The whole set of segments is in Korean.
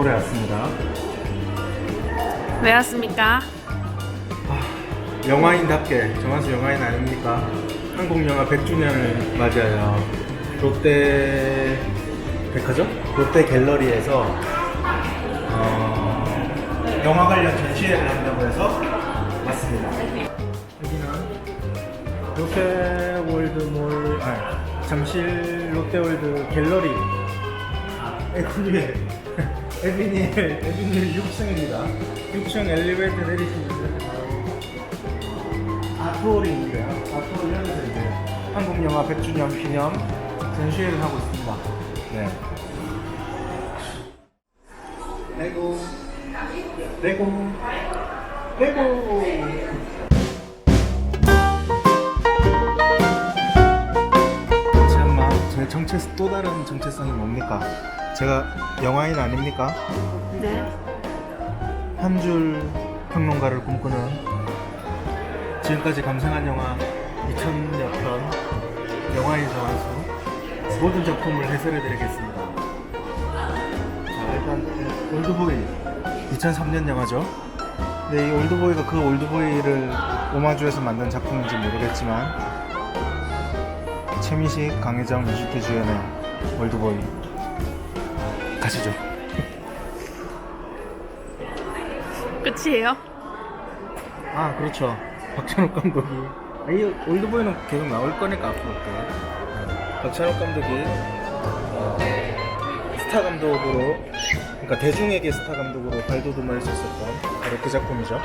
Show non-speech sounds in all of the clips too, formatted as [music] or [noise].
롯데몰에 왔습니다. 왜 왔습니까? 영화인답게 정한수 영화인 아닙니까? 한국 영화 100주년을 맞이하여 롯데 백화점? 롯데 갤러리에서 어, 영화 관련 전시회를 한다고 해서 왔습니다. 여기는 롯데월드몰 아니 잠실 롯데월드 갤러리 에브리에 에비니엘 에비니엘 6층입니다. 6층 엘리베이터 내리시면 아트홀입니다. 아트홀이라면서 이제 한국 영화 100주년 기념 전시회를 하고 있습니다. 네. 레고 레고 레고 참나 제 정체 또 다른 정체성이 뭡니까? 제가 영화인 아닙니까? 네. 한 줄 평론가를 꿈꾸는 지금까지 감상한 영화 2000여 편 영화인 정한수 모든 작품을 해설해 드리겠습니다. 자 일단 올드보이 2003년 영화죠. 근데 이 올드보이가 그 올드보이를 오마주해서 만든 작품인지 모르겠지만 최민식, 강혜정, 유주태 주연의 올드보이 가시죠. 끝이에요? 아 그렇죠 박찬욱 감독이 아, 이 올드보이는 계속 나올 거니까 앞으로 또 네. 박찬욱 감독이 어, 스타 감독으로 그러니까 대중에게 스타 감독으로 발돋움할 수 있었던 바로 그 작품이죠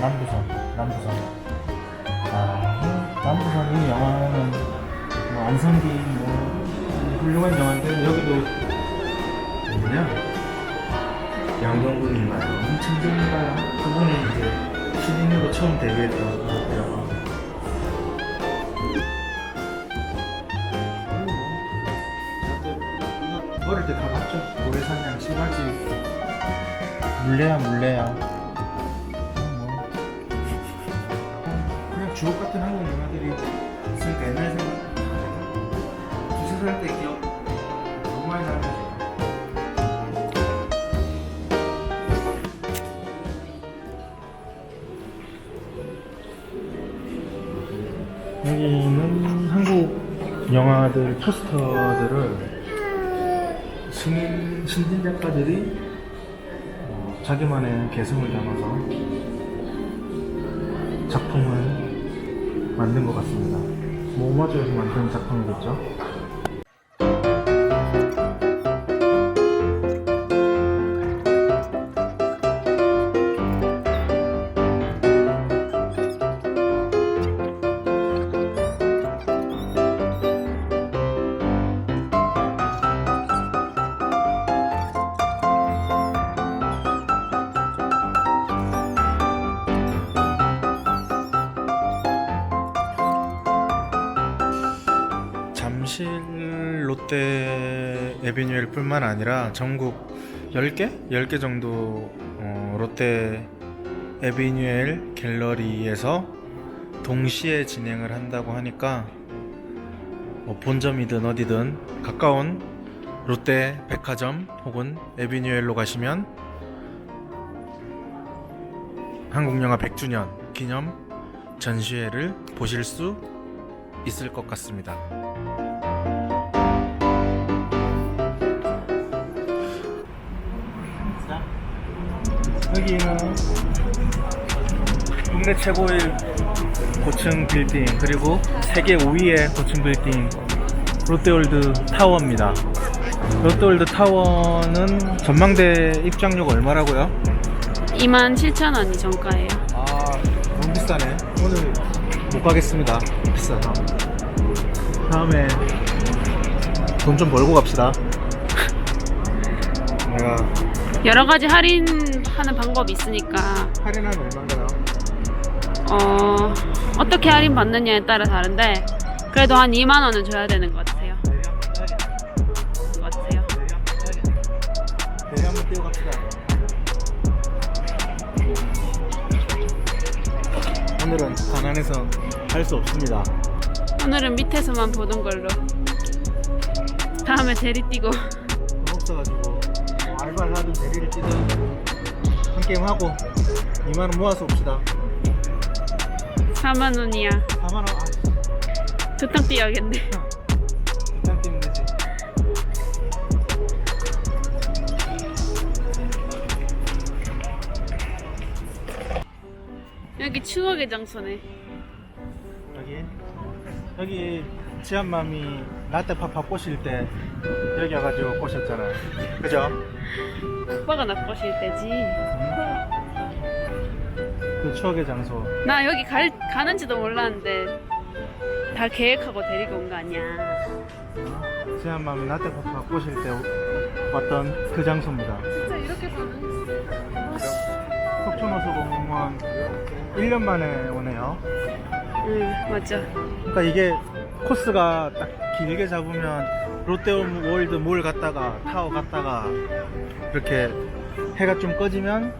남부선 남부선 아 남부선 이 영화는 뭐 안성기 뭐 훌륭한 영화인데 여기도 뭐냐 양경군이 말이야 엄청 좋은가요? 그분이 이제 신인으로 처음 데뷔했던 영화 이거 어릴 때 다 봤죠? 모래사냥 시가지. 물레야 물레야 주옥 같은 한국 영화들이 있으니까 옛날 생각 두세 살 때 기억 너무 많이 거죠. 여기는 한국 영화들 포스터들을 신인 신진 작가들이 어, 자기만의 개성을 담아서 작품을 만든 것 같습니다. 뭐 오마주에서 만든 작품이겠죠? 롯데 에비뉴엘 뿐만 아니라 전국 10개? 10개 정도 어, 롯데 에비뉴엘 갤러리에서 동시에 진행을 한다고 하니까 뭐 본점이든 어디든 가까운 롯데 백화점 혹은 에비뉴엘로 가시면 한국영화 100주년 기념 전시회를 보실 수 있을 것 같습니다. 여기는 국내 최고의 고층 빌딩 그리고 세계 5위의 고층 빌딩 롯데월드 타워입니다. 롯데월드 타워는 전망대 입장료가 얼마라고요? 27,000원이 정가예요. 아 너무 비싸네. 오늘 못 가겠습니다. 비싸다. 다음에 돈 좀 벌고 갑시다. [laughs] 내가 여러 가지 할인하는 방법이 있으니까 할인하면 얼마인가요? 어 어떻게 할인 받느냐에 따라 다른데 그래도 한 2만 원은 줘야 되는 것 같아요. 것 같아요. 대회 한번 뛰어갑시다. 오늘은 가난해서 할 수 없습니다. 오늘은 밑에서만 보는 걸로. 다음에 대리 뛰고. 돈 없어가지고 뭐 알바를 하든 대리를 뛰든 한 게임 하고 2만 원 모아서 옵시다 4만 원이야. 4만 원 아, 두탕 뛰어야겠네. 일단 뛰면 되지 여기 추억의 장소네. 여기 여기 지한맘이 라떼 파파 꼬실 때 여기 와가지고 꼬셨잖아 그죠? 오빠가 나 꼬실 때지. 그 추억의 장소 나 여기 갈, 가는지도 몰랐는데 다 계획하고 데리고 온 거 아니야. 지한맘이 라떼파파 꼬실 때 왔던 그 장소입니다 진짜 이렇게 가는? 속초노수공원 1년 만에 오네요 응 맞아. 그러니까 이게 코스가 딱 길게 잡으면 롯데월드 몰 갔다가 타워 갔다가 이렇게 해가 좀 꺼지면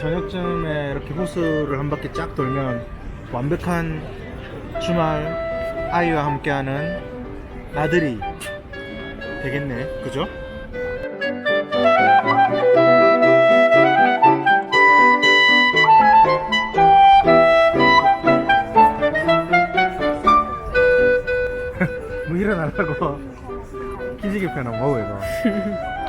저녁쯤에 이렇게 호수를 한 바퀴 쫙 돌면 완벽한 주말 아이와 함께하는 나들이 되겠네 그죠? [laughs] 뭐 일어나려고 기지개 펴놓은 거고 이거 [laughs]